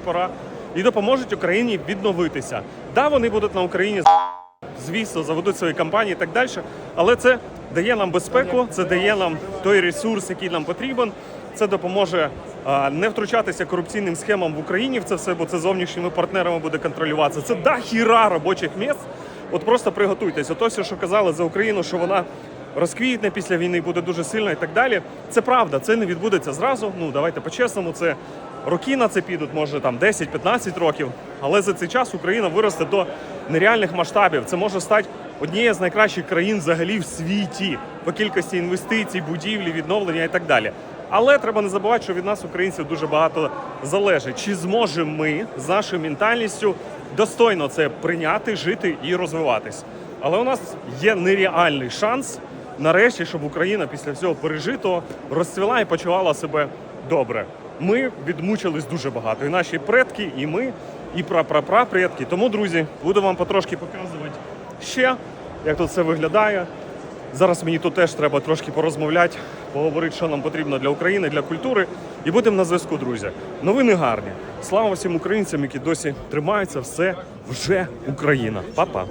пора і допоможуть Україні відновитися. Да, вони будуть на Україні звісно, заведуть свої кампанії і так далі. Але це дає нам безпеку, це дає нам той ресурс, який нам потрібен. Це допоможе не втручатися корупційним схемам в Україні в це все, бо це зовнішніми партнерами буде контролюватися. Це да хіра робочих місць. От просто приготуйтесь. Ото все, що казали за Україну, що вона розквітне після війни, буде дуже сильна і так далі. Це правда, це не відбудеться зразу. Ну давайте по-чесному, це роки на це підуть, може там 10-15 років. Але за цей час Україна виросте до нереальних масштабів. Це може стати однією з найкращих країн взагалі в світі по кількості інвестицій, будівлі, відновлення і так далі. Але треба не забувати, що від нас, українців, дуже багато залежить. Чи зможемо ми з нашою ментальністю достойно це прийняти, жити і розвиватись? Але у нас є нереальний шанс нарешті, щоб Україна після всього пережитого розцвіла і почувала себе добре. Ми відмучились дуже багато. І наші предки, і ми, і прапрапрапредки. Тому, друзі, буду вам потрошки показувати ще, як тут все виглядає. Зараз мені тут теж треба трошки порозмовляти, поговорити, що нам потрібно для України, для культури. І будемо на зв'язку, друзі. Новини гарні. Слава всім українцям, які досі тримаються. Все вже Україна. Па-па.